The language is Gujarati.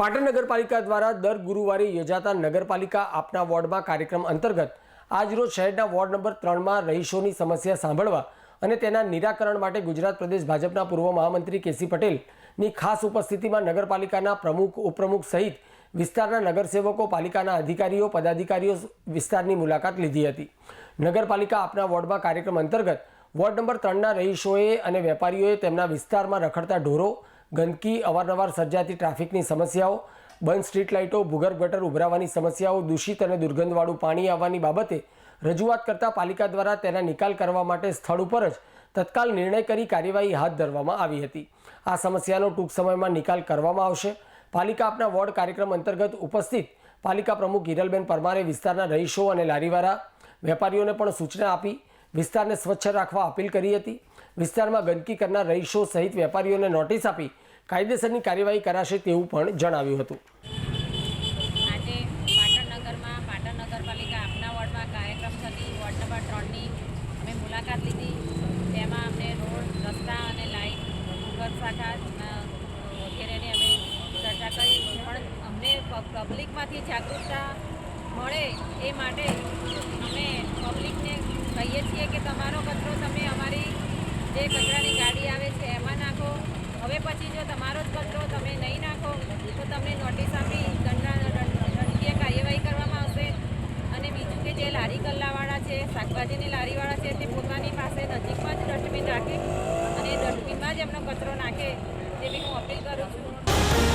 પાટણ નગરપાલિકા દ્વારા દર ગુરુવારે યોજાતા નગરપાલિકા આપના વોર્ડમાં કાર્યક્રમ અંતર્ગત આજરોજ શહેરના વોર્ડ નંબર ત્રણમાં રહીશોની સમસ્યા સાંભળવા અને તેના નિરાકરણ માટે ગુજરાત પ્રદેશ ભાજપના પૂર્વ મહામંત્રી કેસી પટેલની ખાસ ઉપસ્થિતિમાં નગરપાલિકાના પ્રમુખ, ઉપપ્રમુખ સહિત વિસ્તારના નગરસેવકો, પાલિકાના અધિકારીઓ, પદાધિકારીઓ વિસ્તારની મુલાકાત લીધી હતી. નગરપાલિકા આપના વોર્ડમાં કાર્યક્રમ અંતર્ગત વોર્ડ નંબર ત્રણના રહીશોએ અને વેપારીઓએ તેમના વિસ્તારમાં રખડતા ઢોરો ગંદકી, અવારનવાર સર્જાતી ટ્રાફિકની સમસ્યાઓ, બંધ સ્ટ્રીટ લાઇટો, ભૂગર્ભ ગટર ઉભરાવાની સમસ્યાઓ, દૂષિત અને દુર્ગંધવાળું પાણી આવવાની બાબતે રજૂઆત કરતા પાલિકા દ્વારા તેના નિકાલ કરવા માટે સ્થળ ઉપર જ તત્કાલ નિર્ણય કરી કાર્યવાહી હાથ ધરવામાં આવી હતી. આ સમસ્યાનો ટૂંક સમયમાં નિકાલ કરવામાં આવશે. પાલિકા આપના વોર્ડ કાર્યક્રમ અંતર્ગત ઉપસ્થિત પાલિકા પ્રમુખ હિરલબેન પરમારે વિસ્તારના રહીશો અને લારીવાળા વેપારીઓને પણ સૂચના આપી વિસ્તારને સ્વચ્છ રાખવા અપીલ કરી હતી. વિસ્તારમાં ગંદકી કરનાર રહીશો સહિત વેપારીઓને નોટિસ આપી કાયદેસરની કાર્યવાહી કરાશે તેવું પણ જણાવ્યું હતું. આજે પાટણ નગરમાં પાટણ નગરપાલિકા કાર્યક્રમ થતી વોર્ડ ત્રણની અમે મુલાકાત લીધી. તેમાં અમને રોડ, રસ્તા અને લાઇટ ભૂગર્ભ શાખા વગેરેની અમે ચર્ચા કરી. અમને પબ્લિકમાંથી જાગૃતતા મળે એ માટે અમે પબ્લિકને કહીએ છીએ કે તમારો કચરો તમે અમારી જે કચરાની ગાડી આવે છે, એમાં નાખો. હવે પછી જો તમારો જ કચરો તમે નહીં નાખો, તો તમને નોટિસ આપી દંડા દંડ- દંડકીય કાર્યવાહી કરવામાં આવશે. અને બીજું કે જે લારી ગલ્લાવાળા છે, શાકભાજીની લારીવાળા છે, તે પોતાની પાસે નજીકમાં જ ડસ્ટબિન રાખે અને ડસ્ટબિનમાં જ એમનો કચરો નાખે, તેવી હું અપીલ કરું છું.